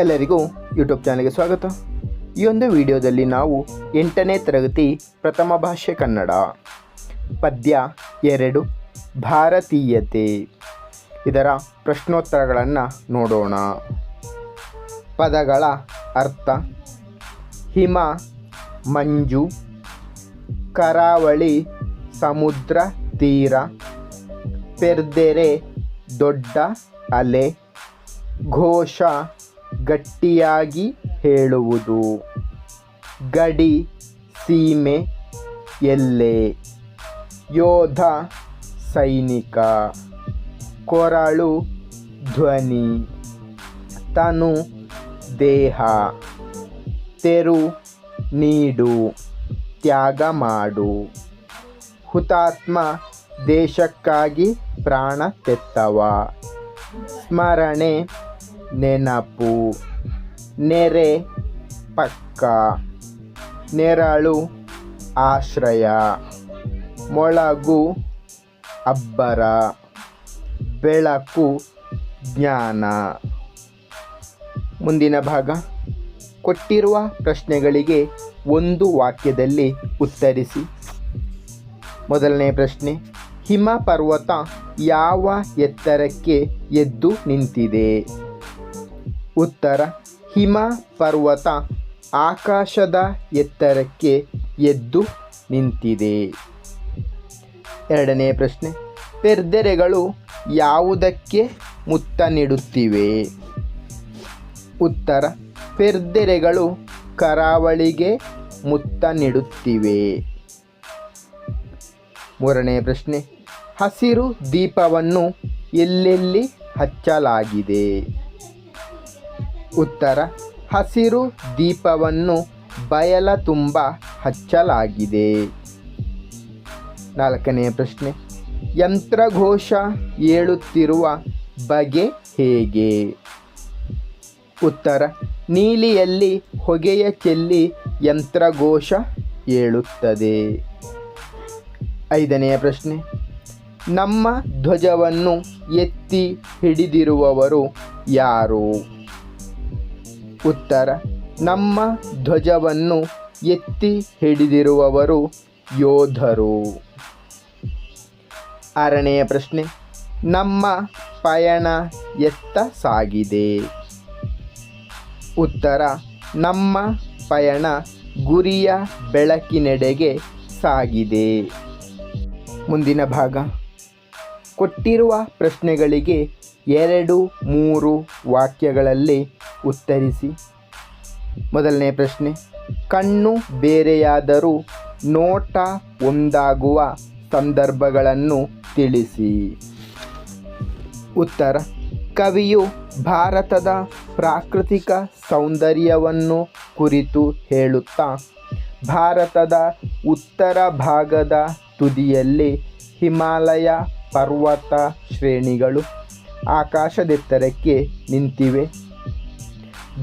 ಎಲ್ಲರಿಗೂ ಯೂಟ್ಯೂಬ್ ಚಾನಲ್ಗೆ ಸ್ವಾಗತ. ಈ ಒಂದು ವಿಡಿಯೋದಲ್ಲಿ ನಾವು ಎಂಟನೇ ತರಗತಿ ಪ್ರಥಮ ಭಾಷೆ ಕನ್ನಡ, ಪದ್ಯ ಎರಡು, ಭಾರತೀಯತೆ ಇದರ ಪ್ರಶ್ನೋತ್ತರಗಳನ್ನು ನೋಡೋಣ. ಪದಗಳ ಅರ್ಥ, ಹಿಮ, ಮಂಜು, ಕರಾವಳಿ, ಸಮುದ್ರ, ತೀರ, ಪೆರ್ದೆರೆ, ದೊಡ್ಡ ಅಲೆ, ಘೋಷ ಗಟ್ಟಿಯಾಗಿ ಹೇಳುವುದು. ಗಡಿ, ಸೀಮೆ, ಎಲ್ಲೆ. ಯೋಧ, ಸೈನಿಕ. ಕೊರಳು, ಧ್ವನಿ. ತನು, ದೇಹ. ತೆರು, ನೀಡು. ತ್ಯಾಗ ಮಾಡು. ಹುತಾತ್ಮ ದೇಶಕ್ಕಾಗಿ ಪ್ರಾಣ ತೆತ್ತವ. ಸ್ಮರಣೆ ನೆನಪು ನೆರೆ ಪಕ್ಕ ನೆರಳು ಆಶ್ರಯ ಮೊಳಗು ಅಬ್ಬರ ಬೆಳಕು ಜ್ಞಾನ ಮುಂದಿನ ಭಾಗ, ಕೊಟ್ಟಿರುವ ಪ್ರಶ್ನೆಗಳಿಗೆ ಒಂದು ವಾಕ್ಯದಲ್ಲಿ ಉತ್ತರಿಸಿ. ಮೊದಲನೇ ಪ್ರಶ್ನೆ, ಹಿಮ ಪರ್ವತ ಯಾವ ಎತ್ತರಕ್ಕೆ ಎದ್ದು ನಿಂತಿದೆ? ಉತ್ತರ, ಹಿಮ ಪರ್ವತ ಆಕಾಶದ ಎತ್ತರಕ್ಕೆ ಎದ್ದು ನಿಂತಿದೆ. ಎರಡನೇ ಪ್ರಶ್ನೆ, ಪೆರ್ದೆರೆಗಳು ಯಾವುದಕ್ಕೆ ಮುತ್ತ ನೀಡುತ್ತಿವೆ? ಉತ್ತರ, ಪೆರ್ದೆರೆಗಳು ಕರಾವಳಿಗೆ ಮುತ್ತ ನೀಡುತ್ತಿವೆ. ಮೂರನೇ ಪ್ರಶ್ನೆ, ಹಸಿರು ದೀಪವನ್ನು ಎಲ್ಲೆಲ್ಲಿ ಹಚ್ಚಲಾಗಿದೆ? ಉತ್ತರ. ಹಸಿರು ದೀಪವನ್ನು ಬಯಲ ತುಂಬ ಹಚ್ಚಲಾಗಿದೆ. ನಾಲ್ಕನೆಯ ಪ್ರಶ್ನೆ. ಯಂತ್ರಘೋಷ ಏಳುತ್ತಿರುವ ಬಗೆ ಹೇಗೆ? ಉತ್ತರ. ನೀಲಿಯಲ್ಲಿ ಹೊಗೆಯ ಚೆಲ್ಲಿ ಯಂತ್ರಘೋಷ ಏಳುತ್ತದೆ. ಐದನೆಯ ಪ್ರಶ್ನೆ. ನಮ್ಮ ಧ್ವಜವನ್ನು ಎತ್ತಿ ಹಿಡಿದಿರುವವರು ಯಾರು? ಉತ್ತರ. ನಮ್ಮ ಧ್ವಜವನ್ನು ಎತ್ತಿ ಹಿಡಿದಿರುವವರು ಯೋಧರು. ಆರನೆಯ ಪ್ರಶ್ನೆ. ನಮ್ಮ ಪಯಣ ಎತ್ತ ಸಾಗಿದೆ? ಉತ್ತರ. ನಮ್ಮ ಪಯಣ ಗುರಿಯ ಬೆಳಕಿನೆಡೆಗೆ ಸಾಗಿದೆ. ಮುಂದಿನ ಭಾಗ. ಕೊಟ್ಟಿರುವ ಪ್ರಶ್ನೆಗಳಿಗೆ ಎರಡು, ಮೂರು ವಾಕ್ಯಗಳಲ್ಲಿ ಉತ್ತರಿಸಿ. ಮೊದಲನೇ ಪ್ರಶ್ನೆ, ಕಣ್ಣು ಬೇರೆಯಾದರೂ ನೋಟ ಒಂದಾಗುವ ಸಂದರ್ಭಗಳನ್ನು ತಿಳಿಸಿ. ಉತ್ತರ, ಕವಿಯು ಭಾರತದ ಪ್ರಾಕೃತಿಕ ಸೌಂದರ್ಯವನ್ನು ಕುರಿತು ಹೇಳುತ್ತಾ, ಭಾರತದ ಉತ್ತರ ಭಾಗದ ತುದಿಯಲ್ಲಿ ಹಿಮಾಲಯ ಪರ್ವತ ಶ್ರೇಣಿಗಳು ಆಕಾಶದೆತ್ತರಕ್ಕೆ ನಿಂತಿವೆ.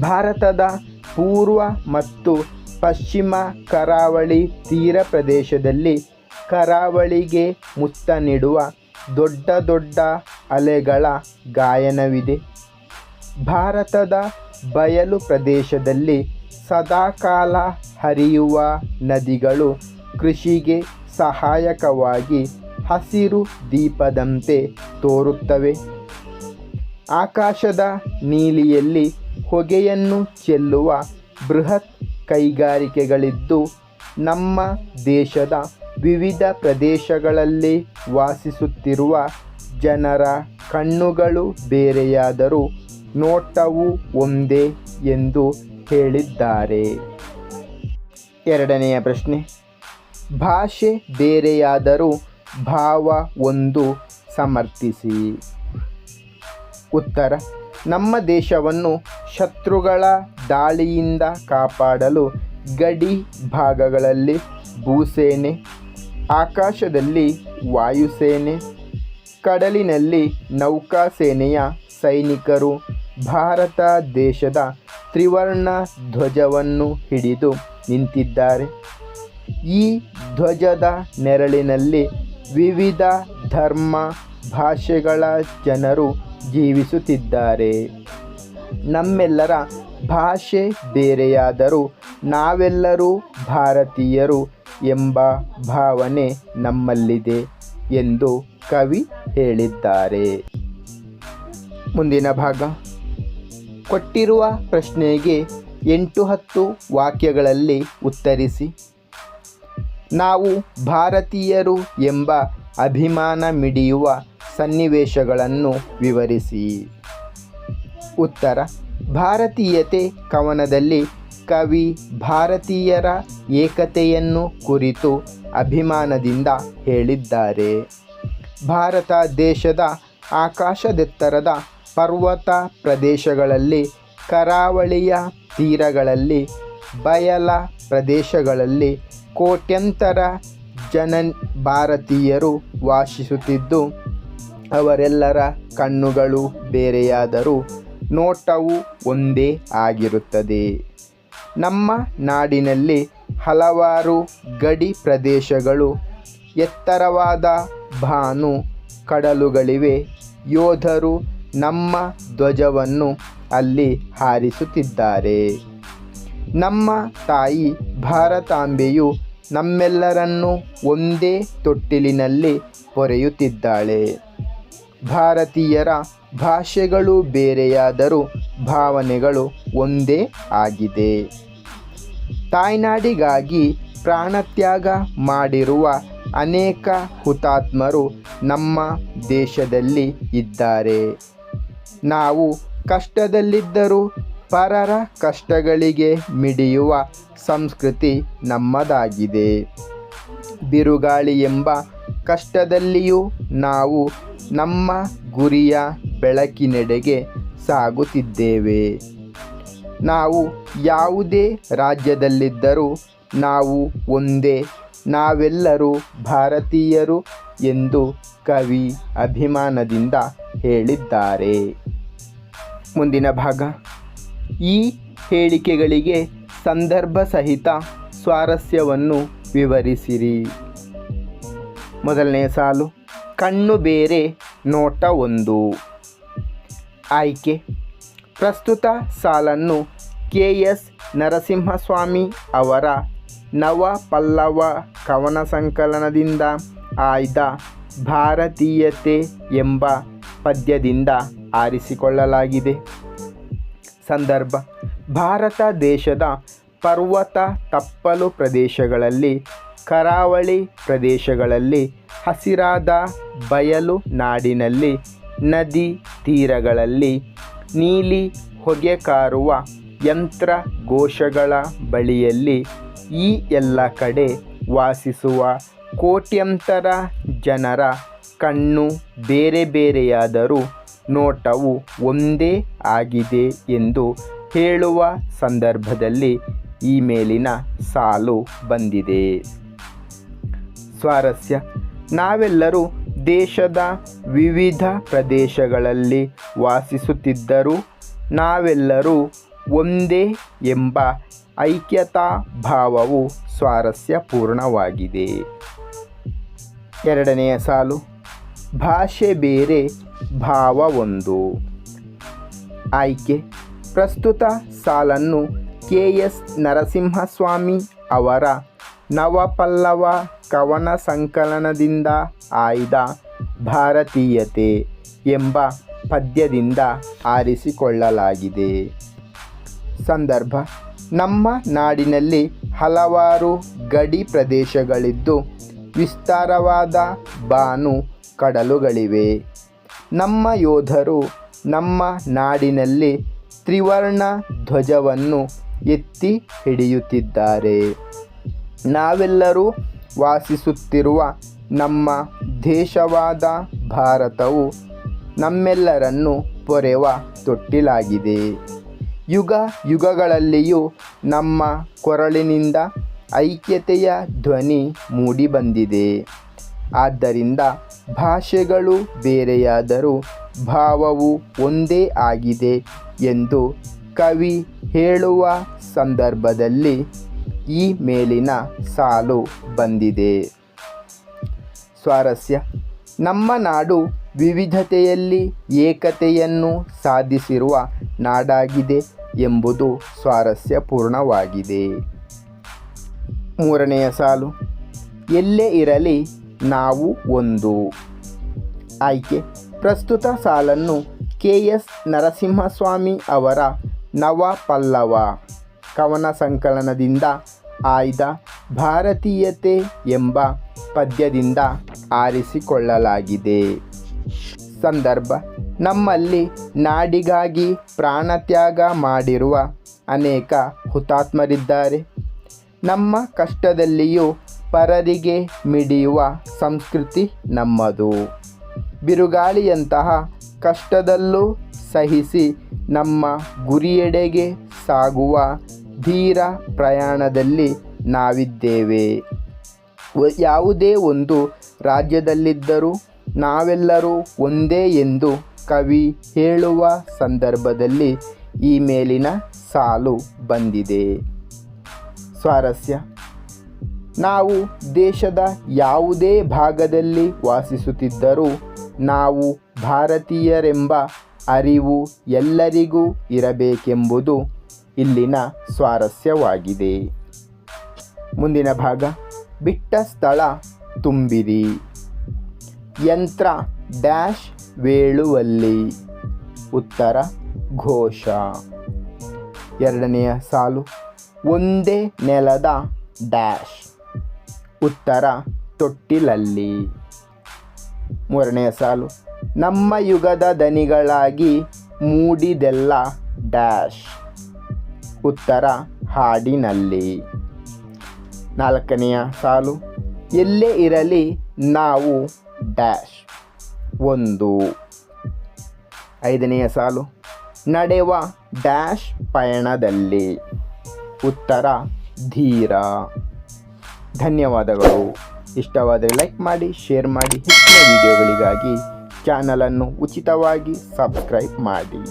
ಭಾರತದ ಪೂರ್ವ ಮತ್ತು ಪಶ್ಚಿಮ ಕರಾವಳಿ ತೀರ ಪ್ರದೇಶದಲ್ಲಿ ಕರಾವಳಿಗೆ ಮುತ್ತ ನೀಡುವ ದೊಡ್ಡ ದೊಡ್ಡ ಅಲೆಗಳ ಗಾಯನವಿದೆ. ಭಾರತದ ಬಯಲು ಪ್ರದೇಶದಲ್ಲಿ ಸದಾಕಾಲ ಹರಿಯುವ ನದಿಗಳು ಕೃಷಿಗೆ ಸಹಾಯಕವಾಗಿ ಹಸಿರು ದೀಪದಂತೆ ತೋರುತ್ತವೆ. ಆಕಾಶದ ನೀಲಿಯಲ್ಲಿ ಹೊಗೆಯನ್ನು ಚೆಲ್ಲುವ ಬೃಹತ್ ಕೈಗಾರಿಕೆಗಳಿದ್ದು, ನಮ್ಮ ದೇಶದ ವಿವಿಧ ಪ್ರದೇಶಗಳಲ್ಲಿ ವಾಸಿಸುತ್ತಿರುವ ಜನರ ಕಣ್ಣುಗಳು ಬೇರೆಯಾದರೂ ನೋಟವು ಒಂದೇ ಎಂದು ಹೇಳಿದ್ದಾರೆ. ಎರಡನೆಯ ಪ್ರಶ್ನೆ, ಭಾಷೆ ಬೇರೆಯಾದರೂ ಭಾವ ಒಂದು ಸಮರ್ಥಿಸಿ. ಉತ್ತರ, ನಮ್ಮ ದೇಶವನ್ನು ಶತ್ರುಗಳ ದಾಳಿಯಿಂದ ಕಾಪಾಡಲು ಗಡಿ ಭಾಗಗಳಲ್ಲಿ ಭೂಸೇನೆ, ಆಕಾಶದಲ್ಲಿ ವಾಯುಸೇನೆ, ಕಡಲಿನಲ್ಲಿ ನೌಕಾಸೇನೆಯ ಸೈನಿಕರು, ಭಾರತ ದೇಶದ ತ್ರಿವರ್ಣ ಧ್ವಜವನ್ನು ಹಿಡಿದು ನಿಂತಿದ್ದಾರೆ. ಈ ಧ್ವಜದ ನೆರಳಿನಲ್ಲಿ ವಿವಿಧ ಧರ್ಮ ಭಾಷೆಗಳ ಜನರು ಜೀವಿಸುತ್ತಿದ್ದಾರೆ. ನಮ್ಮೆಲ್ಲರ ಭಾಷೆ ಬೇರೆಯಾದರೂ ನಾವೆಲ್ಲರೂ ಭಾರತೀಯರು ಎಂಬ ಭಾವನೆ ನಮ್ಮಲ್ಲಿದೆ ಎಂದು ಕವಿ ಹೇಳಿದ್ದಾರೆ. ಮುಂದಿನ ಭಾಗ. ಕೊಟ್ಟಿರುವ ಪ್ರಶ್ನೆಗೆ ಎಂಟು ಹತ್ತು ವಾಕ್ಯಗಳಲ್ಲಿ ಉತ್ತರಿಸಿ. ನಾವು ಭಾರತೀಯರು ಎಂಬ ಅಭಿಮಾನ ಮಿಡಿಯುವ ಸನ್ನಿವೇಶಗಳನ್ನು ವಿವರಿಸಿ. ಉತ್ತರ. ಭಾರತೀಯತೆ ಕವನದಲ್ಲಿ ಕವಿ ಭಾರತೀಯರ ಏಕತೆಯನ್ನು ಕುರಿತು ಅಭಿಮಾನದಿಂದ ಹೇಳಿದ್ದಾರೆ. ಭಾರತ ದೇಶದ ಆಕಾಶದೆತ್ತರದ ಪರ್ವತ ಪ್ರದೇಶಗಳಲ್ಲಿ, ಕರಾವಳಿಯ ತೀರಗಳಲ್ಲಿ, ಬಯಲ ಪ್ರದೇಶಗಳಲ್ಲಿ ಕೋಟ್ಯಂತರ ಜನ ಭಾರತೀಯರು ವಾಸಿಸುತ್ತಿದ್ದು, ಅವರೆಲ್ಲರ ಕಣ್ಣುಗಳು ಬೇರೆಯಾದರೂ ನೋಟವು ಒಂದೇ ಆಗಿರುತ್ತದೆ. ನಮ್ಮ ನಾಡಿನಲ್ಲಿ ಹಲವಾರು ಗಡಿ ಪ್ರದೇಶಗಳು, ಎತ್ತರವಾದ ಭಾನು ಕಡಲುಗಳಿವೆ. ಯೋಧರು ನಮ್ಮ ಧ್ವಜವನ್ನು ಅಲ್ಲಿ ಹಾರಿಸುತ್ತಿದ್ದಾರೆ. ನಮ್ಮ ತಾಯಿ ಭಾರತಾಂಬೆಯು ನಮ್ಮೆಲ್ಲರನ್ನು ಒಂದೇ ತೊಟ್ಟಿಲಿನಲ್ಲಿ ಪೊರೆಯುತ್ತಿದ್ದಾಳೆ ಭಾರತೀಯರ ಭಾಷೆಗಳು ಬೇರೆಯಾದರೂ ಭಾವನೆಗಳು ಒಂದೇ ಆಗಿದೆ. ತಾಯ್ನಾಡಿಗಾಗಿ ಪ್ರಾಣತ್ಯಾಗ ಮಾಡಿರುವ ಅನೇಕ ಹುತಾತ್ಮರು ನಮ್ಮ ದೇಶದಲ್ಲಿ ಇದ್ದಾರೆ. ನಾವು ಕಷ್ಟದಲ್ಲಿದ್ದರೂ ಪರರ ಕಷ್ಟಗಳಿಗೆ ಮಿಡಿಯುವ ಸಂಸ್ಕೃತಿ ನಮ್ಮದಾಗಿದೆ. ಬಿರುಗಾಳಿ ಎಂಬ ಕಷ್ಟದಲ್ಲಿಯೂ ನಾವು ನಮ್ಮ ಗುರಿಯ ಬೆಳಕಿನೆಡೆಗೆ ಸಾಗುತ್ತಿದ್ದೇವೆ. ನಾವು ಯಾವುದೇ ರಾಜ್ಯದಲ್ಲಿದ್ದರೂ ನಾವು ಒಂದೇ, ನಾವೆಲ್ಲರೂ ಭಾರತೀಯರು ಎಂದು ಕವಿ ಅಭಿಮಾನದಿಂದ ಹೇಳಿದ್ದಾರೆ. ಮುಂದಿನ ಭಾಗ. ಈ ಹೇಳಿಕೆಗಳಿಗೆ ಸಂದರ್ಭ ಸಹಿತ ಸ್ವಾರಸ್ಯವನ್ನು ವಿವರಿಸಿರಿ. ಮೊದಲನೇ ಸಾಲು, ಕಣ್ಣು ಬೇರೆ ನೋಟ ಒಂದು. ಆಯ್ಕೆ. ಪ್ರಸ್ತುತ ಸಾಲನ್ನು ಕೆ ಎಸ್ ನರಸಿಂಹಸ್ವಾಮಿ ಅವರ ನವ ಪಲ್ಲವ ಕವನ ಸಂಕಲನದಿಂದ ಆಯ್ದ ಭಾರತೀಯತೆ ಎಂಬ ಪದ್ಯದಿಂದ ಆರಿಸಿಕೊಳ್ಳಲಾಗಿದೆ. ಸಂದರ್ಭ. ಭಾರತ ದೇಶದ ಪರ್ವತ ತಪ್ಪಲು ಪ್ರದೇಶಗಳಲ್ಲಿ, ಕರಾವಳಿ ಪ್ರದೇಶಗಳಲ್ಲಿ, ಹಸಿರಾದ ಬಯಲು ನಾಡಿನಲ್ಲಿ ನದಿ ತೀರಗಳಲ್ಲಿ ನೀಲಿ ಹೊಗೆ ಕಾರುವ ಯಂತ್ರ ಘೋಷಗಳ ಬಳಿಯಲ್ಲಿ ಈ ಎಲ್ಲ ಕಡೆ ವಾಸಿಸುವ ಕೋಟ್ಯಂತರ ಜನರ ಕಣ್ಣು ಬೇರೆ ಬೇರೆಯಾದರೂ ನೋಟವು ಒಂದೇ ಆಗಿದೆ ಎಂದು ಹೇಳುವ ಸಂದರ್ಭದಲ್ಲಿ ಈ ಮೇಲಿನ ಸಾಲು ಬಂದಿದೆ. ಸ್ವಾರಸ್ಯ. ನಾವೆಲ್ಲರೂ ದೇಶದ ವಿವಿಧ ಪ್ರದೇಶಗಳಲ್ಲಿ ವಾಸಿಸುತ್ತಿದ್ದರೂ ನಾವೆಲ್ಲರೂ ಒಂದೇ ಎಂಬ ಐಕ್ಯತಾ ಭಾವವು ಸ್ವಾರಸ್ಯಪೂರ್ಣವಾಗಿದೆ. ಎರಡನೆಯ ಸಾಲು, ಭಾಷೆ ಬೇರೆ ಭಾವ ಒಂದು ಆಯ್ಕೆ, ಪ್ರಸ್ತುತ ಸಾಲನ್ನು ಕೆ ಎಸ್ ನರಸಿಂಹಸ್ವಾಮಿ ಅವರ ನವಪಲ್ಲವ ಕವನ ಸಂಕಲನದಿಂದ ಆಯ್ದ ಭಾರತೀಯತೆ ಎಂಬ ಪದ್ಯದಿಂದ ಆರಿಸಿಕೊಳ್ಳಲಾಗಿದೆ. ಸಂದರ್ಭ, ನಮ್ಮ ನಾಡಿನಲ್ಲಿ ಹಲವಾರು ಗಡಿ ಪ್ರದೇಶಗಳಿದ್ದು ವಿಸ್ತಾರವಾದ ಬಾನು ಕಡಲುಗಳಿವೆ. ನಮ್ಮ ಯೋಧರು ನಮ್ಮ ನಾಡಿನಲ್ಲಿ ತ್ರಿವರ್ಣ ಧ್ವಜವನ್ನು ಎತ್ತಿ ಹಿಡಿಯುತ್ತಿದ್ದಾರೆ. ನಾವೆಲ್ಲರೂ ವಾಸಿಸುತ್ತಿರುವ ನಮ್ಮ ದೇಶವಾದ ಭಾರತವು ನಮ್ಮೆಲ್ಲರನ್ನು ಪೊರೆವ ತೊಟ್ಟಿಲಾಗಿದೆ. ಯುಗ ಯುಗಗಳಲ್ಲಿಯೂ ನಮ್ಮ ಕೊರಳಿನಿಂದ ಐಕ್ಯತೆಯ ಧ್ವನಿ ಮೂಡಿಬಂದಿದೆ. ಆದ್ದರಿಂದ ಭಾಷೆಗಳು ಬೇರೆಯಾದರೂ ಭಾವವು ಒಂದೇ ಆಗಿದೆ ಎಂದು ಕವಿ ಹೇಳುವ ಸಂದರ್ಭದಲ್ಲಿ ಈ ಮೇಲಿನ ಸಾಲು ಬಂದಿದೆ. ಸ್ವಾರಸ್ಯ. ನಮ್ಮ ನಾಡು ವಿವಿಧತೆಯಲ್ಲಿ ಏಕತೆಯನ್ನು ಸಾಧಿಸಿರುವ ನಾಡಾಗಿದೆ ಎಂಬುದು ಸ್ವಾರಸ್ಯಪೂರ್ಣವಾಗಿದೆ ಮೂರನೆಯ ಸಾಲು. ಎಲ್ಲೇ ಇರಲಿ ನಾವು ಒಂದು. ಆಯ್ಕೆ. ಪ್ರಸ್ತುತ ಸಾಲನ್ನು ಕೆ ಎಸ್ ನರಸಿಂಹಸ್ವಾಮಿ ಅವರ ನವ ಪಲ್ಲವ ಕವನ ಸಂಕಲನದಿಂದ ಆಯ್ದ ಭಾರತೀಯತೆ ಎಂಬ ಪದ್ಯದಿಂದ ಆರಿಸಿಕೊಳ್ಳಲಾಗಿದೆ. ಸಂದರ್ಭ, ನಮ್ಮಲ್ಲಿ ನಾಡಿಗಾಗಿ ಪ್ರಾಣತ್ಯಾಗ ಮಾಡಿರುವ ಅನೇಕ ಹುತಾತ್ಮರಿದ್ದಾರೆ. ನಮ್ಮ ಕಷ್ಟದಲ್ಲಿಯೂ ಪರರಿಗೆ ಮಿಡಿಯುವ ಸಂಸ್ಕೃತಿ ನಮ್ಮದು. ಬಿರುಗಾಳಿಯಂತಹ ಕಷ್ಟದಲ್ಲೂ ಸಹಿಸಿ ನಮ್ಮ ಗುರಿಯೆಡೆಗೆ ಸಾಗುವ ಧೀರ ಪ್ರಯಾಣದಲ್ಲಿ ನಾವಿದ್ದೇವೆ. ಯಾವುದೇ ಒಂದು ರಾಜ್ಯದಲ್ಲಿದ್ದರೂ ನಾವೆಲ್ಲರೂ ಒಂದೇ ಎಂದು ಕವಿ ಹೇಳುವ ಸಂದರ್ಭದಲ್ಲಿ ಈ ಮೇಲಿನ ಸಾಲು ಬಂದಿದೆ. ಸ್ವಾರಸ್ಯ. ನಾವು ದೇಶದ ಯಾವುದೇ ಭಾಗದಲ್ಲಿ ವಾಸಿಸುತ್ತಿದ್ದರೂ ನಾವು ಭಾರತೀಯರೆಂಬ ಅರಿವು ಎಲ್ಲರಿಗೂ ಇರಬೇಕೆಂಬುದು ಇಲ್ಲಿನ ಸ್ವಾರಸ್ಯವಾಗಿದೆ. ಮುಂದಿನ ಭಾಗ, ಬಿಟ್ಟ ಸ್ಥಳ ತುಂಬಿರಿ. ಯಂತ್ರ ಡ್ಯಾಶ್ ವೇಳುವಲ್ಲಿ ಉತ್ತರ, ಘೋಷ. ಎರಡನೆಯ ಸಾಲು, ಒಂದೇ ನೆಲದ ಡ್ಯಾಶ್. ಉತ್ತರ, ತೊಟ್ಟಿಲಲ್ಲಿ. ಮೂರನೆಯ ಸಾಲು, ನಮ್ಮ ಯುಗದ ದನಿಗಳಾಗಿ ಮೂಡಿದೆಲ್ಲ ಡ್ಯಾಶ್. ಉತ್ತರ ಹಾಡಿನಲ್ಲಿ. ನಾಲ್ಕನೆಯ ಸಾಲು, ಎಲ್ಲೇ ಇರಲಿ ನಾವು ಡ್ಯಾಶ್ ಒಂದು ಐದನೆಯ ಸಾಲು, ನಡೆವ ಡ್ಯಾಶ್ ಪಯಣದಲ್ಲಿ ಉತ್ತರ, ಧೀರ ಧನ್ಯವಾದಗಳು. ಇಷ್ಟವಾದರೆ ಲೈಕ್ ಮಾಡಿ, ಶೇರ್ ಮಾಡಿ. ಹೆಚ್ಚಿನ ವಿಡಿಯೋಗಳಿಗಾಗಿ ಚಾನಲನ್ನು ಉಚಿತವಾಗಿ ಸಬ್ಸ್ಕ್ರೈಬ್ ಮಾಡಿ.